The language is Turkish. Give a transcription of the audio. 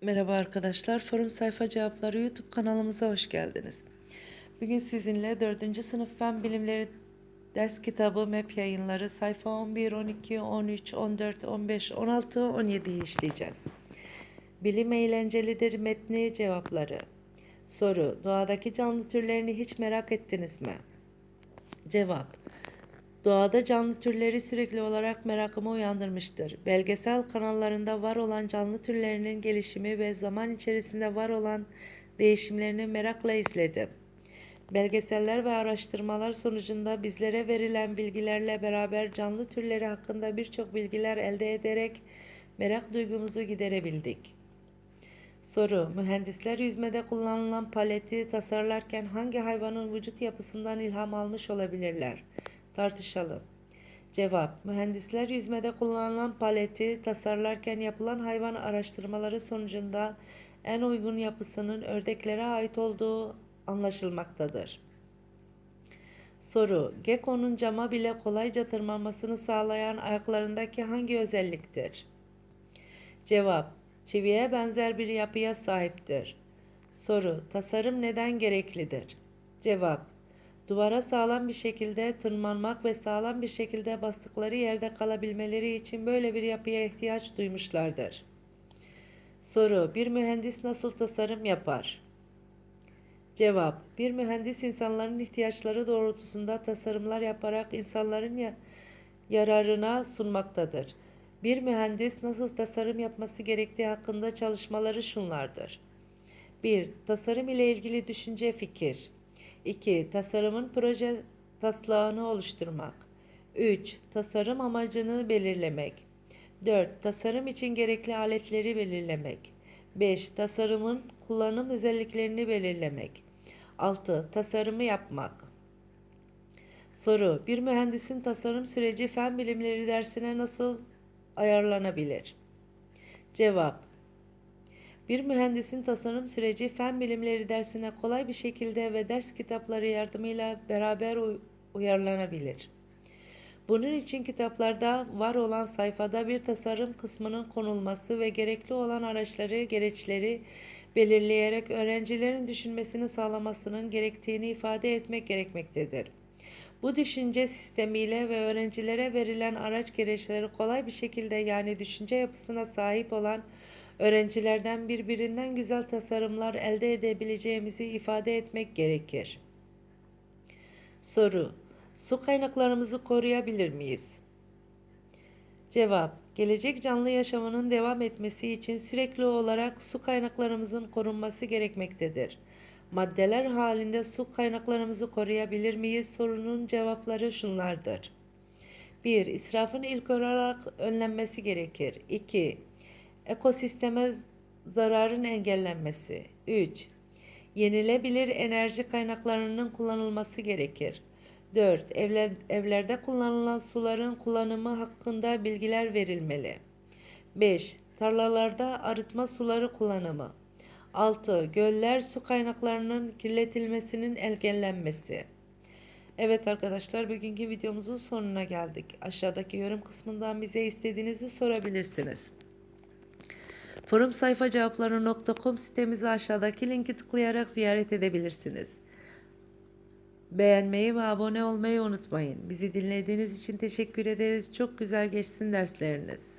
Merhaba arkadaşlar, Forum Sayfa Cevapları YouTube kanalımıza hoş geldiniz. Bugün sizinle 4. sınıf Fen Bilimleri ders kitabı MEP yayınları sayfa 11, 12, 13, 14, 15, 16, 17'yi işleyeceğiz. Bilim eğlencelidir metni cevapları. Soru, doğadaki canlı türlerini hiç merak ettiniz mi? Cevap, Doğada canlı türleri sürekli olarak merakımı uyandırmıştır. Belgesel kanallarında var olan canlı türlerinin gelişimi ve zaman içerisinde var olan değişimlerini merakla izledim. Belgeseller ve araştırmalar sonucunda bizlere verilen bilgilerle beraber canlı türleri hakkında birçok bilgiler elde ederek merak duygumuzu giderebildik. Soru: Mühendisler yüzmede kullanılan paleti tasarlarken hangi hayvanın vücut yapısından ilham almış olabilirler? Tartışalım. Cevap: Mühendisler yüzmede kullanılan paleti tasarlarken yapılan hayvan araştırmaları sonucunda en uygun yapısının ördeklere ait olduğu anlaşılmaktadır. Soru: Gekko'nun cama bile kolayca tırmanmasını sağlayan ayaklarındaki hangi özelliktir? Cevap: Çiviye benzer bir yapıya sahiptir. Soru: Tasarım neden gereklidir? Cevap: Duvara sağlam bir şekilde tırmanmak ve sağlam bir şekilde bastıkları yerde kalabilmeleri için böyle bir yapıya ihtiyaç duymuşlardır. Soru: Bir mühendis nasıl tasarım yapar? Cevap: Bir mühendis insanların ihtiyaçları doğrultusunda tasarımlar yaparak insanların ya- yararına sunmaktadır. Bir mühendis nasıl tasarım yapması gerektiği hakkında çalışmaları şunlardır. 1. Tasarım ile ilgili düşünce fikir. 2. Tasarımın proje taslağını oluşturmak. 3. Tasarım amacını belirlemek. 4. Tasarım için gerekli aletleri belirlemek. 5. Tasarımın kullanım özelliklerini belirlemek. 6. Tasarımı yapmak. Soru: Bir mühendisin tasarım süreci fen bilimleri dersine nasıl ayarlanabilir? Cevap: Bir mühendisin tasarım süreci fen bilimleri dersine kolay bir şekilde ve ders kitapları yardımıyla beraber uy- uyarlanabilir. Bunun için kitaplarda var olan sayfada bir tasarım kısmının konulması ve gerekli olan araçları, gereçleri belirleyerek öğrencilerin düşünmesini sağlamasının gerektiğini ifade etmek gerekmektedir. Bu düşünce sistemiyle ve öğrencilere verilen araç gereçleri kolay bir şekilde yani düşünce yapısına sahip olan öğrencilerden birbirinden güzel tasarımlar elde edebileceğimizi ifade etmek gerekir. Soru: Su kaynaklarımızı koruyabilir miyiz? Cevap: Gelecek canlı yaşamının devam etmesi için sürekli olarak su kaynaklarımızın korunması gerekmektedir. Maddeler halinde su kaynaklarımızı koruyabilir miyiz? Sorunun cevapları şunlardır. 1. İsrafın ilk olarak önlenmesi gerekir. 2. Ekosisteme zararın engellenmesi. 3. Yenilebilir enerji kaynaklarının kullanılması gerekir. 4. Evler, evlerde kullanılan suların kullanımı hakkında bilgiler verilmeli. 5. Tarlalarda arıtma suları kullanımı. 6. Göller su kaynaklarının kirletilmesinin engellenmesi. Evet arkadaşlar bugünkü videomuzun sonuna geldik. Aşağıdaki yorum kısmından bize istediğinizi sorabilirsiniz. Forum sayfa cevapları.com sitemizi aşağıdaki linki tıklayarak ziyaret edebilirsiniz. Beğenmeyi ve abone olmayı unutmayın. Bizi dinlediğiniz için teşekkür ederiz. Çok güzel geçsin dersleriniz.